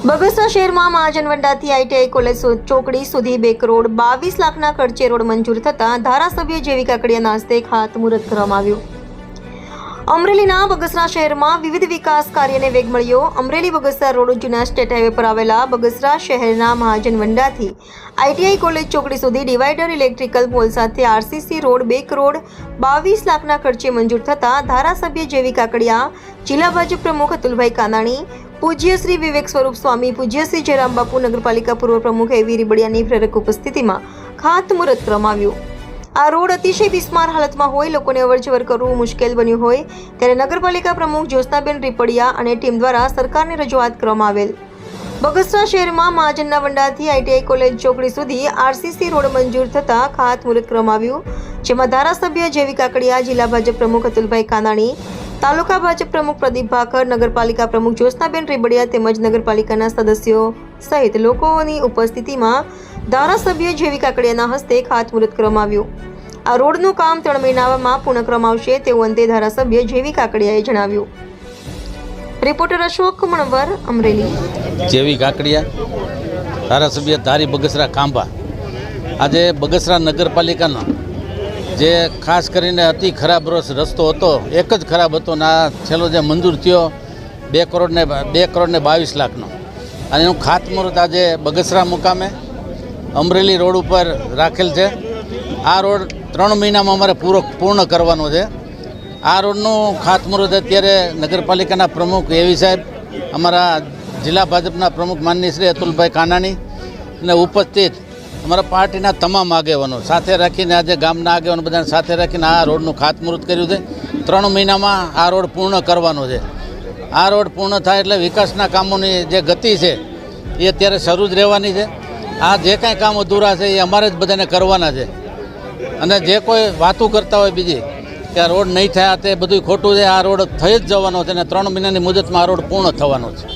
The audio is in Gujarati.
બગસરા શહેરમાં મહાજનવંડાથી આઈટીઆઈ કોલેજ ચોકડી સુધી બે કરોડ બાવીસ લાખના ખર્ચે રોડ મંજૂર થતાં ધારાસભ્ય જેવી કાકડિયાના હસ્તે ખાતમુહૂર્ત કરવામાં આવ્યું. અમરેલીના બગસરા શહેરમાં વિવિધ વિકાસ કાર્યને વેગ મળ્યો. અમરેલી બગસરા રોડ જૂના સ્ટેટ હાઈવે પર આવેલા બગસરા શહેરના મહાજનવંડાથી આઈટીઆઈ કોલેજ ચોકડી સુધી ડિવાઈડર ઇલેક્ટ્રિકલ પોલ સાથે આરસીસી રોડ બે કરોડ બાવીસ લાખના ખર્ચે મંજૂર થતાં ધારાસભ્ય જેવી કાકડિયા જિલ્લા ભાજપ પ્રમુખ અતુલભાઈ કાનાણી પૂજ્ય શ્રી વિવેક સ્વરૂપ સ્વામી, પૂજ્ય શ્રી જયરામ બાપુ, નગરપાલિકા પૂર્વ પ્રમુખ એવી રીબડિયાની પ્રેરક ઉપસ્થિતિમાં ખાતમુહૂર્ત કરવામાં આ રોડ અતિશય બિસ્માર હાલતમાં હોય, લોકોને અવરજવર કરવું મુશ્કેલ બન્યું હોય, ત્યારે નગરપાલિકા પ્રમુખ જ્યોત્સનાબેન રીપડિયા અને ટીમ દ્વારા સરકારને રજૂઆત કરવામાં આવેલ. બગસરા શહેરમાં મહાજનના વંડાથી આઈટીઆઈ કોલેજ ચોકડી સુધી આરસીસી રોડ મંજૂર થતાં ખાતમુહૂર્ત કરવામાં આવ્યું જેમાં ધારાસભ્ય જેવી કાકડિયા, જિલ્લા ભાજપ પ્રમુખ અતુલભાઈ કાનાણી તાલુકા ભાજપ પ્રમુખ પ્રદીપ ભાકર, નગરપાલિકા પ્રમુખ જ્યોત્સનાબેન રીબડિયા તેમજ નગરપાલિકાના સદસ્યો સહિત લોકોની ઉપસ્થિતિમાં ધારાસભ્ય જેવી કાકડિયાના હસ્તે ખાતમુહૂર્ત કરવામાં આવ્યું. આ રોડનું કામ ત્રણ મહિનામાં પૂર્ણ કરવામાં આવશે તેવું અંતે ધારાસભ્ય જેવી કાકડિયાએ જણાવ્યું. Reporter Ashok Manvar, Amreli. J V Kakadiya, ધારાસભ્ય ધારી બગસરા ખાંભા. આજે બગસરા નગરપાલિકાનો જે ખાસ કરીને અતિ ખરાબ રસ રસ્તો હતો, એક જ ખરાબ હતો ને આ છેલ્લો જે મંજૂર થયો, બે કરોડને બે કરોડને બાવીસ લાખનો. અને એનું ખાતમુહૂર્ત આજે બગસરા મુકામે, અમરેલી રોડ ઉપર રાખેલ છે. આ રોડ ત્રણ મહિનામાં અમારે પૂરો પૂર્ણ કરવાનો છે. આ રોડનું ખાતમુહૂર્ત અત્યારે નગરપાલિકાના પ્રમુખ એવી સાહેબ, અમારા જિલ્લા ભાજપના પ્રમુખ માનની શ્રી અતુલભાઈ કાનાણી અને ઉપસ્થિત અમારા પાર્ટીના તમામ આગેવાનો સાથે રાખીને આજે ગામના આગેવાનો બધાને સાથે રાખીને આ રોડનું ખાતમુહૂર્ત કર્યું છે. ત્રણ મહિનામાં આ રોડ પૂર્ણ કરવાનો છે. આ રોડ પૂર્ણ થાય એટલે વિકાસના કામોની જે ગતિ છે, એ અત્યારે શરૂ જ રહેવાની છે. આ જે કાંઈ કામ અધૂરા છે, એ અમારે જ બધાને કરવાના છે. અને જે કોઈ વાતો કરતા હોય બીજી, કે આ રોડ નહીં થયા તે બધું ખોટું છે, આ રોડ થઈ જ જવાનો છે અને ત્રણ મહિનાની મુદતમાં આ રોડ પૂર્ણ થવાનો છે.